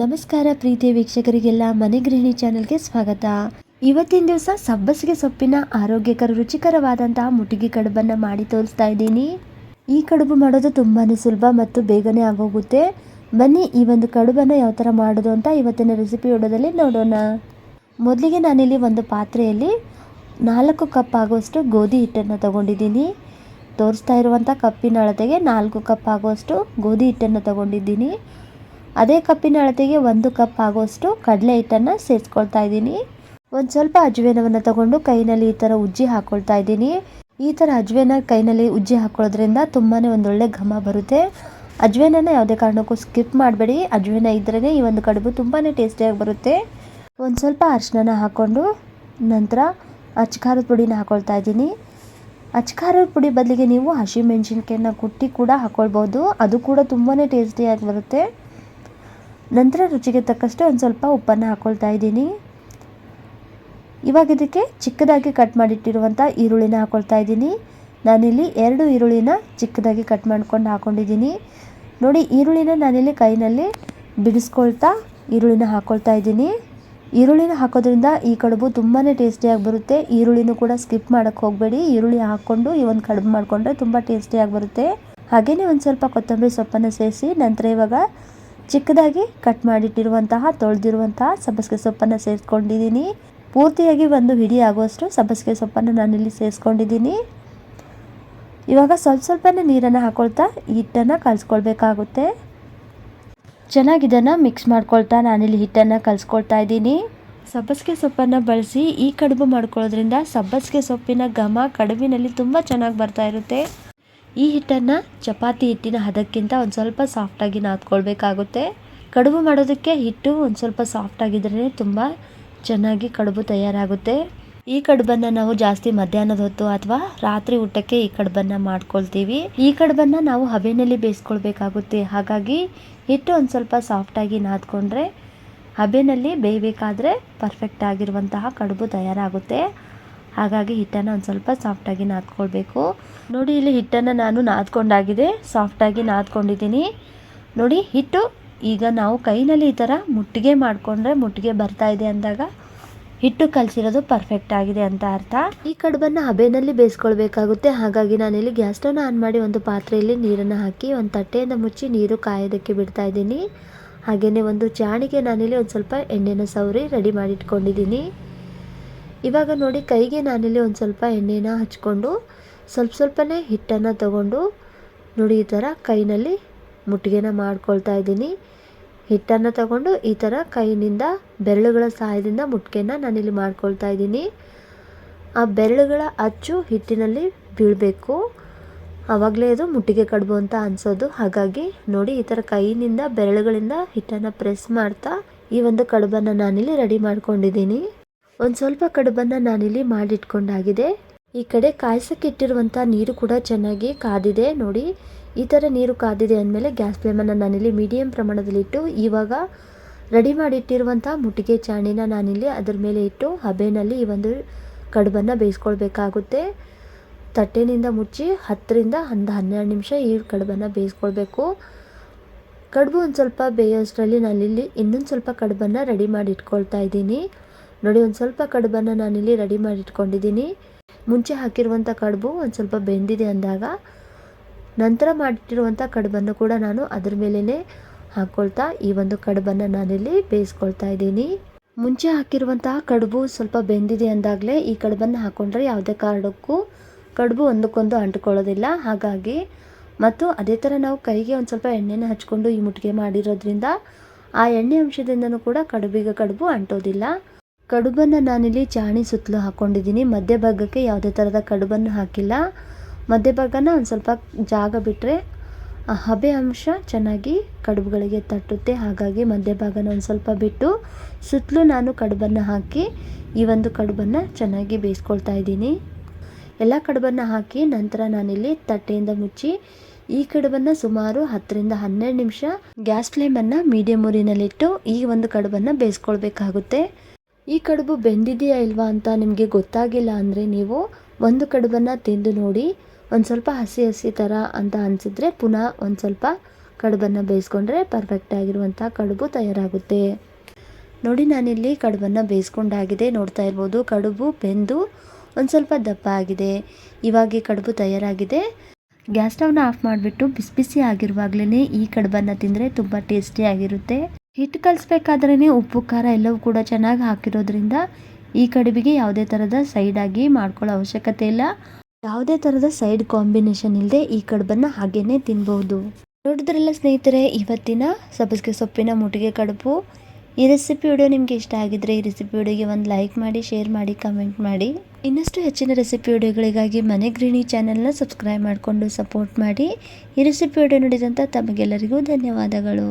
ನಮಸ್ಕಾರ ಪ್ರೀತಿಯ ವೀಕ್ಷಕರಿಗೆಲ್ಲ, ಮನೆ ಗೃಹಿಣಿ ಚಾನೆಲ್ಗೆ ಸ್ವಾಗತ. ಇವತ್ತಿನ ದಿವಸ ಸಬ್ಬಸಿಗೆ ಸೊಪ್ಪಿನ ಆರೋಗ್ಯಕರ ರುಚಿಕರವಾದಂತಹ ಮುಟಿಗೆ ಕಡುಬನ್ನು ಮಾಡಿ ತೋರಿಸ್ತಾ ಇದ್ದೀನಿ. ಈ ಕಡುಬು ಮಾಡೋದು ತುಂಬಾ ಸುಲಭ ಮತ್ತು ಬೇಗನೆ ಆಗೋಗುತ್ತೆ. ಬನ್ನಿ ಈ ಒಂದು ಕಡುಬನ್ನು ಯಾವ ಥರ ಮಾಡೋದು ಅಂತ ಇವತ್ತಿನ ರೆಸಿಪಿ ವಿಡಿಯೋದಲ್ಲಿ ನೋಡೋಣ. ಮೊದಲಿಗೆ ನಾನಿಲ್ಲಿ ಒಂದು ಪಾತ್ರೆಯಲ್ಲಿ ನಾಲ್ಕು ಕಪ್ ಆಗುವಷ್ಟು ಗೋಧಿ ಹಿಟ್ಟನ್ನು ತಗೊಂಡಿದ್ದೀನಿ. ತೋರಿಸ್ತಾ ಇರುವಂಥ ಕಪ್ಪಿನ ಅಳತೆಗೆ ನಾಲ್ಕು ಕಪ್ ಆಗುವಷ್ಟು ಗೋಧಿ ಹಿಟ್ಟನ್ನು ತಗೊಂಡಿದ್ದೀನಿ. ಅದೇ ಕಪ್ಪಿನ ಅಳತೆಗೆ ಒಂದು ಕಪ್ ಆಗೋಷ್ಟು ಕಡಲೆ ಹಿಟ್ಟನ್ನು ಸೇರಿಸ್ಕೊಳ್ತಾ ಇದ್ದೀನಿ. ಒಂದು ಸ್ವಲ್ಪ ಅಜ್ವೇನವನ್ನು ತಗೊಂಡು ಕೈನಲ್ಲಿ ಈ ಥರ ಉಜ್ಜಿ ಹಾಕ್ಕೊಳ್ತಾ ಇದ್ದೀನಿ. ಈ ಥರ ಅಜ್ವೇನ ಕೈನಲ್ಲಿ ಉಜ್ಜಿ ಹಾಕೊಳ್ಳೋದ್ರಿಂದ ತುಂಬಾ ಒಂದೊಳ್ಳೆ ಘಮ ಬರುತ್ತೆ. ಅಜ್ವೇನನ ಯಾವುದೇ ಕಾರಣಕ್ಕೂ ಸ್ಕಿಪ್ ಮಾಡಬೇಡಿ. ಅಜ್ವೇನ ಇದ್ರೇ ಈ ಒಂದು ಕಡುಬು ತುಂಬಾ ಟೇಸ್ಟಿಯಾಗಿ ಬರುತ್ತೆ. ಒಂದು ಸ್ವಲ್ಪ ಅರಿಶಿನ ಹಾಕ್ಕೊಂಡು ನಂತರ ಅಚ್ಕಾರದ ಪುಡಿನ ಹಾಕ್ಕೊಳ್ತಾ ಇದ್ದೀನಿ. ಅಚ್ಕಾರದ ಪುಡಿ ಬದಲಿಗೆ ನೀವು ಹಸಿಮೆಣ್ಸಿನ್ಕಾಯನ್ನ ಕುಟ್ಟಿ ಕೂಡ ಹಾಕ್ಕೊಳ್ಬೋದು ಅದು ಕೂಡ ತುಂಬಾ ಟೇಸ್ಟಿಯಾಗಿ ಬರುತ್ತೆ. ನಂತರ ರುಚಿಗೆ ತಕ್ಕಷ್ಟು ಒಂದು ಸ್ವಲ್ಪ ಉಪ್ಪನ್ನು ಹಾಕ್ಕೊಳ್ತಾ ಇದ್ದೀನಿ. ಇವಾಗ ಇದಕ್ಕೆ ಚಿಕ್ಕದಾಗಿ ಕಟ್ ಮಾಡಿಟ್ಟಿರುವಂಥ ಈರುಳ್ಳಿನ ಹಾಕ್ಕೊಳ್ತಾ ಇದ್ದೀನಿ. ನಾನಿಲ್ಲಿ ಎರಡು ಈರುಳ್ಳಿನ ಚಿಕ್ಕದಾಗಿ ಕಟ್ ಮಾಡ್ಕೊಂಡು ಹಾಕ್ಕೊಂಡಿದ್ದೀನಿ ನೋಡಿ, ಈರುಳ್ಳಿನ ನಾನಿಲ್ಲಿ ಕೈನಲ್ಲಿ ಬಿಡಿಸ್ಕೊಳ್ತಾ ಈರುಳ್ಳಿನ ಹಾಕ್ಕೊಳ್ತಾ ಇದ್ದೀನಿ. ಈರುಳ್ಳಿನ ಹಾಕೋದ್ರಿಂದ ಈ ಕಡುಬು ತುಂಬಾ ಟೇಸ್ಟಿಯಾಗಿ ಬರುತ್ತೆ. ಈರುಳ್ಳಿನೂ ಕೂಡ ಸ್ಕಿಪ್ ಮಾಡೋಕ್ಕೆ ಹೋಗಬೇಡಿ. ಈರುಳ್ಳಿ ಹಾಕ್ಕೊಂಡು ಈ ಒಂದು ಕಡುಬು ಮಾಡಿಕೊಂಡ್ರೆ ತುಂಬ ಟೇಸ್ಟಿಯಾಗಿ ಬರುತ್ತೆ. ಹಾಗೆಯೇ ಒಂದು ಸ್ವಲ್ಪ ಕೊತ್ತಂಬರಿ ಸೊಪ್ಪನ್ನು ಸೇರಿಸಿ ನಂತರ ಇವಾಗ ಚಿಕ್ಕದಾಗಿ ಕಟ್ ಮಾಡಿಟ್ಟಿರುವಂತಹ, ತೊಳೆದಿರುವಂತಹ ಸಬ್ಬಸಿಗೆ ಸೊಪ್ಪನ್ನು ಸೇರಿಸ್ಕೊಂಡಿದ್ದೀನಿ ಪೂರ್ತಿಯಾಗಿ ಒಂದು ಹಿಡಿ ಆಗುವಷ್ಟು ಸಬ್ಬಸಿಗೆ ಸೊಪ್ಪನ್ನು ನಾನಿಲ್ಲಿ ಸೇರಿಸ್ಕೊಂಡಿದ್ದೀನಿ. ಇವಾಗ ಸ್ವಲ್ಪ ಸ್ವಲ್ಪನೇ ನೀರನ್ನು ಹಾಕೊಳ್ತಾ ಹಿಟ್ಟನ್ನು ಕಲಿಸ್ಕೊಳ್ಬೇಕಾಗುತ್ತೆ. ಚೆನ್ನಾಗಿ ಇದನ್ನು ಮಿಕ್ಸ್ ಮಾಡ್ಕೊಳ್ತಾ ನಾನಿಲ್ಲಿ ಹಿಟ್ಟನ್ನು ಕಲಿಸ್ಕೊಳ್ತಾ ಇದ್ದೀನಿ. ಸಬ್ಬಸಿಗೆ ಸೊಪ್ಪನ್ನು ಬಳಸಿ ಈ ಕಡುಬು ಮಾಡ್ಕೊಳ್ಳೋದ್ರಿಂದ ಸಬ್ಬಸಿಗೆ ಸೊಪ್ಪಿನ ಘಮ ಕಡುಬಿನಲ್ಲಿ ತುಂಬ ಚೆನ್ನಾಗಿ ಬರ್ತಾ ಇರುತ್ತೆ. ಈ ಹಿಟ್ಟನ್ನು ಚಪಾತಿ ಹಿಟ್ಟಿನ ಹದಕ್ಕಿಂತ ಒಂದು ಸ್ವಲ್ಪ ಸಾಫ್ಟಾಗಿ ನಾದ್ಕೊಳ್ಬೇಕಾಗುತ್ತೆ. ಕಡುಬು ಮಾಡೋದಕ್ಕೆ ಹಿಟ್ಟು ಒಂದು ಸ್ವಲ್ಪ ಸಾಫ್ಟ್ ಆಗಿದ್ರೇ ತುಂಬ ಚೆನ್ನಾಗಿ ಕಡುಬು ತಯಾರಾಗುತ್ತೆ. ಈ ಕಡುಬನ್ನು ನಾವು ಜಾಸ್ತಿ ಮಧ್ಯಾಹ್ನದ ಹೊತ್ತು ಅಥವಾ ರಾತ್ರಿ ಊಟಕ್ಕೆ ಈ ಕಡುಬನ್ನು ಮಾಡ್ಕೊಳ್ತೀವಿ. ಈ ಕಡುಬನ್ನು ನಾವು ಹಬೆನಲ್ಲಿ ಬೇಯಿಸ್ಕೊಳ್ಬೇಕಾಗುತ್ತೆ. ಹಾಗಾಗಿ ಹಿಟ್ಟು ಒಂದು ಸ್ವಲ್ಪ ಸಾಫ್ಟಾಗಿ ನಾದ್ಕೊಂಡ್ರೆ ಹಬೆನಲ್ಲಿ ಬೇಯಬೇಕಾದ್ರೆ ಪರ್ಫೆಕ್ಟ್ ಆಗಿರುವಂತಹ ಕಡುಬು ತಯಾರಾಗುತ್ತೆ. ಹಾಗಾಗಿ ಹಿಟ್ಟನ್ನು ಒಂದು ಸ್ವಲ್ಪ ಸಾಫ್ಟಾಗಿ ನಾದ್ಕೊಳ್ಬೇಕು. ನೋಡಿ, ಇಲ್ಲಿ ಹಿಟ್ಟನ್ನು ನಾನು ನಾದ್ಕೊಂಡಾಗಿದೆ. ಸಾಫ್ಟಾಗಿ ನಾದ್ಕೊಂಡಿದ್ದೀನಿ. ನೋಡಿ, ಹಿಟ್ಟು ಈಗ ನಾವು ಕೈನಲ್ಲಿ ಈ ಥರ ಮುಟ್ಟಿಗೆ ಮಾಡಿಕೊಂಡ್ರೆ ಮುಟ್ಟಿಗೆ ಬರ್ತಾ ಇದೆ ಅಂದಾಗ ಹಿಟ್ಟು ಕಲಸಿರೋದು ಪರ್ಫೆಕ್ಟ್ ಆಗಿದೆ ಅಂತ ಅರ್ಥ. ಈ ಕಡುಬನ್ನು ಹಬೆಯಲ್ಲಿ ಬೇಯಿಸ್ಕೊಳ್ಬೇಕಾಗುತ್ತೆ. ಹಾಗಾಗಿ ನಾನಿಲ್ಲಿ ಗ್ಯಾಸ್ ಸ್ಟವ್ನ ಆನ್ ಮಾಡಿ ಒಂದು ಪಾತ್ರೆಯಲ್ಲಿ ನೀರನ್ನು ಹಾಕಿ ಒಂದು ತಟ್ಟೆಯಿಂದ ಮುಚ್ಚಿ ನೀರು ಕಾಯೋದಕ್ಕೆ ಬಿಡ್ತಾ ಇದ್ದೀನಿ. ಹಾಗೆಯೇ ಒಂದು ಚಾಣಿಗೆ ನಾನಿಲ್ಲಿ ಒಂದು ಸ್ವಲ್ಪ ಎಣ್ಣೆನ ಸವರಿ ರೆಡಿ ಮಾಡಿಟ್ಕೊಂಡಿದ್ದೀನಿ. ಇವಾಗ ನೋಡಿ ಕೈಗೆ ನಾನಿಲ್ಲಿ ಒಂದು ಸ್ವಲ್ಪ ಎಣ್ಣೆನ ಹಚ್ಕೊಂಡು ಸ್ವಲ್ಪ ಸ್ವಲ್ಪನೇ ಹಿಟ್ಟನ್ನು ತಗೊಂಡು ನೋಡಿ ಈ ಥರ ಕೈನಲ್ಲಿ ಮುಟ್ಟಿಗೆನ ಮಾಡ್ಕೊಳ್ತಾ ಇದ್ದೀನಿ. ಹಿಟ್ಟನ್ನು ತಗೊಂಡು ಈ ಥರ ಕೈನಿಂದ ಬೆರಳುಗಳ ಸಹಾಯದಿಂದ ಮುಟ್ಟಿಗೆನ ನಾನಿಲ್ಲಿ ಮಾಡ್ಕೊಳ್ತಾ ಇದ್ದೀನಿ. ಆ ಬೆರಳುಗಳ ಅಚ್ಚು ಹಿಟ್ಟಿನಲ್ಲಿ ಬೀಳಬೇಕು. ಆವಾಗಲೇ ಅದು ಮುಟ್ಟಿಗೆ ಕಡುಬು ಅಂತ ಅನಿಸೋದು. ಹಾಗಾಗಿ ನೋಡಿ ಈ ಥರ ಕೈಯಿಂದ ಬೆರಳುಗಳಿಂದ ಹಿಟ್ಟನ್ನು ಪ್ರೆಸ್ ಮಾಡ್ತಾ ಈ ಒಂದು ಕಡುಬನ್ನು ನಾನಿಲ್ಲಿ ರೆಡಿ ಮಾಡ್ಕೊಂಡಿದ್ದೀನಿ. ಒಂದು ಸ್ವಲ್ಪ ಕಡುಬನ್ನು ನಾನಿಲ್ಲಿ ಮಾಡಿಟ್ಕೊಂಡಾಗಿದೆ. ಈ ಕಡೆ ಕಾಯ್ಸಕ್ಕೆ ಇಟ್ಟಿರುವಂಥ ನೀರು ಕೂಡ ಚೆನ್ನಾಗಿ ಕಾದಿದೆ ನೋಡಿ. ಈ ಥರ ನೀರು ಕಾದಿದೆ ಅಂದಮೇಲೆ ಗ್ಯಾಸ್ ಫ್ಲೇಮನ್ನು ನಾನಿಲ್ಲಿ ಮೀಡಿಯಂ ಪ್ರಮಾಣದಲ್ಲಿಟ್ಟು ಇವಾಗ ರೆಡಿ ಮಾಡಿಟ್ಟಿರುವಂಥ ಮುಟ್ಟಿಗೆ ಚಾಣಿನ ನಾನಿಲ್ಲಿ ಅದರ ಮೇಲೆ ಇಟ್ಟು ಹಬೆನಲ್ಲಿ ಈ ಒಂದು ಕಡುಬನ್ನು ಬೇಯಿಸ್ಕೊಳ್ಬೇಕಾಗುತ್ತೆ. ತಟ್ಟೆನಿಂದ ಮುಚ್ಚಿ ಹತ್ತರಿಂದ ಒಂದು ಹನ್ನೆರಡು ನಿಮಿಷ ಈ ಕಡುಬನ್ನು ಬೇಯಿಸ್ಕೊಳ್ಬೇಕು. ಕಡುಬು ಒಂದು ಸ್ವಲ್ಪ ಬೇಯೋಷ್ಟರಲ್ಲಿ ನಾನಿಲ್ಲಿ ಇನ್ನೊಂದು ಸ್ವಲ್ಪ ಕಡುಬನ್ನು ರೆಡಿ ಮಾಡಿ ಇಟ್ಕೊಳ್ತಾ ಇದ್ದೀನಿ. ನೋಡಿ, ಒಂದು ಸ್ವಲ್ಪ ಕಡುಬನ್ನು ನಾನಿಲ್ಲಿ ರೆಡಿ ಮಾಡಿ ಇಟ್ಕೊಂಡಿದ್ದೀನಿ. ಮುಂಚೆ ಹಾಕಿರುವಂಥ ಕಡುಬು ಒಂದು ಸ್ವಲ್ಪ ಬೆಂದಿದೆ ಅಂದಾಗ, ನಂತರ ಮಾಡಿಟ್ಟಿರುವಂಥ ಕಡುಬನ್ನು ಕೂಡ ನಾನು ಅದ್ರ ಮೇಲೇ ಹಾಕ್ಕೊಳ್ತಾ ಈ ಒಂದು ಕಡುಬನ್ನು ನಾನಿಲ್ಲಿ ಬೇಯಿಸ್ಕೊಳ್ತಾ ಇದ್ದೀನಿ. ಮುಂಚೆ ಹಾಕಿರುವಂತಹ ಕಡುಬು ಸ್ವಲ್ಪ ಬೆಂದಿದೆ ಅಂದಾಗಲೇ ಈ ಕಡುಬನ್ನು ಹಾಕ್ಕೊಂಡ್ರೆ ಯಾವುದೇ ಕಾರಣಕ್ಕೂ ಕಡುಬು ಒಂದಕ್ಕೊಂದು ಅಂಟ್ಕೊಳ್ಳೋದಿಲ್ಲ. ಹಾಗಾಗಿ, ಮತ್ತು ಅದೇ ಥರ ನಾವು ಕೈಗೆ ಒಂದು ಸ್ವಲ್ಪ ಎಣ್ಣೆನ ಹಚ್ಕೊಂಡು ಈ ಮುಟ್ಟಿಗೆ ಮಾಡಿರೋದ್ರಿಂದ ಆ ಎಣ್ಣೆ ಅಂಶದಿಂದನೂ ಕೂಡ ಕಡುಬಿಗೆ ಕಡುಬು ಅಂಟೋದಿಲ್ಲ. ಕಡುಬನ್ನು ನಾನಿಲ್ಲಿ ಚಾಣಿ ಸುತ್ತಲೂ ಹಾಕ್ಕೊಂಡಿದ್ದೀನಿ ಮಧ್ಯಭಾಗಕ್ಕೆ ಯಾವುದೇ ಥರದ ಕಡುಬನ್ನು ಹಾಕಿಲ್ಲ. ಮಧ್ಯಭಾಗನ ಒಂದು ಸ್ವಲ್ಪ ಜಾಗ ಬಿಟ್ಟರೆ ಆ ಹಬೆ ಅಂಶ ಚೆನ್ನಾಗಿ ಕಡುಬುಗಳಿಗೆ ತಟ್ಟುತ್ತೆ. ಹಾಗಾಗಿ ಮಧ್ಯಭಾಗನ ಒಂದು ಸ್ವಲ್ಪ ಬಿಟ್ಟು ಸುತ್ತಲೂ ನಾನು ಕಡುಬನ್ನು ಹಾಕಿ ಈ ಒಂದು ಕಡುಬನ್ನು ಚೆನ್ನಾಗಿ ಬೇಯಿಸ್ಕೊಳ್ತಾ ಇದ್ದೀನಿ. ಎಲ್ಲ ಕಡುಬನ್ನು ಹಾಕಿ ನಂತರ ನಾನಿಲ್ಲಿ ತಟ್ಟೆಯಿಂದ ಮುಚ್ಚಿ ಈ ಕಡುಬನ್ನು ಸುಮಾರು ಹತ್ತರಿಂದ ಹನ್ನೆರಡು ನಿಮಿಷ ಗ್ಯಾಸ್ ಫ್ಲೇಮನ್ನು ಮೀಡಿಯಮ್ ಊರಿನಲ್ಲಿಟ್ಟು ಈ ಒಂದು ಕಡುಬನ್ನು ಬೇಯಿಸ್ಕೊಳ್ಬೇಕಾಗುತ್ತೆ. ಈ ಕಡುಬು ಬೆಂದಿದೆಯಾ ಇಲ್ವಾ ಅಂತ ನಿಮಗೆ ಗೊತ್ತಾಗಿಲ್ಲ ಅಂದರೆ ನೀವು ಒಂದು ಕಡುಬನ್ನು ತಿಂದು ನೋಡಿ, ಒಂದು ಸ್ವಲ್ಪ ಹಸಿ ಹಸಿ ಥರ ಅಂತ ಅನಿಸಿದ್ರೆ ಪುನಃ ಒಂದು ಸ್ವಲ್ಪ ಕಡುಬನ್ನು ಬೇಯಿಸ್ಕೊಂಡ್ರೆ ಪರ್ಫೆಕ್ಟ್ ಆಗಿರುವಂಥ ಕಡುಬು ತಯಾರಾಗುತ್ತೆ. ನೋಡಿ ನಾನಿಲ್ಲಿ ಕಡುಬನ್ನು ಬೇಯಿಸ್ಕೊಂಡಾಗಿದೆ, ನೋಡ್ತಾ ಇರ್ಬೋದು ಕಡುಬು ಬೆಂದು ಒಂದು ಸ್ವಲ್ಪ ದಪ್ಪ ಆಗಿದೆ. ಇವಾಗ ಕಡುಬು ತಯಾರಾಗಿದೆ. ಗ್ಯಾಸ್ ಸ್ಟವ್ನ ಆಫ್ ಮಾಡಿಬಿಟ್ಟು ಬಿಸಿ ಬಿಸಿ ಆಗಿರುವಾಗಲೇ ಈ ಕಡುಬನ್ನು ತಿಂದರೆ ತುಂಬ ಟೇಸ್ಟಿಯಾಗಿರುತ್ತೆ ಹಿಟ್ಟು ಕಲಿಸ್ಬೇಕಾದ್ರೇ ಉಪ್ಪು, ಖಾರ ಎಲ್ಲವೂ ಕೂಡ ಚೆನ್ನಾಗಿ ಹಾಕಿರೋದ್ರಿಂದ ಈ ಕಡುಬಿಗೆ ಯಾವುದೇ ಥರದ ಸೈಡಾಗಿ ಮಾಡ್ಕೊಳ್ಳೋ ಅವಶ್ಯಕತೆ ಇಲ್ಲ. ಯಾವುದೇ ಥರದ ಸೈಡ್ ಕಾಂಬಿನೇಷನ್ ಇಲ್ಲದೆ ಈ ಕಡುಬನ್ನು ಹಾಗೇನೆ ತಿನ್ಬೋದು. ನೋಡಿದ್ರಲ್ಲ ಸ್ನೇಹಿತರೆ, ಇವತ್ತಿನ ಸಬ್ಬಸಿಗೆ ಸೊಪ್ಪಿನ ಮುಟ್ಟಿಗೆ ಕಡುಬು. ಈ ರೆಸಿಪಿ ವಿಡಿಯೋ ನಿಮಗೆ ಇಷ್ಟ ಆಗಿದ್ರೆ ಈ ರೆಸಿಪಿ ವಿಡಿಯೋಗೆ ಒಂದು ಲೈಕ್ ಮಾಡಿ ಶೇರ್ ಮಾಡಿ ಕಮೆಂಟ್ ಮಾಡಿ. ಇನ್ನಷ್ಟು ಹೆಚ್ಚಿನ ರೆಸಿಪಿ ವಿಡಿಯೋಗಳಿಗಾಗಿ ಮನೆ ಗೃಹಿಣಿ ಚಾನೆಲ್ನ ಸಬ್ಸ್ಕ್ರೈಬ್ ಮಾಡಿಕೊಂಡು ಸಪೋರ್ಟ್ ಮಾಡಿ. ಈ ರೆಸಿಪಿ ವಿಡಿಯೋ ನೋಡಿದಂಥ ತಮಗೆಲ್ಲರಿಗೂ ಧನ್ಯವಾದಗಳು.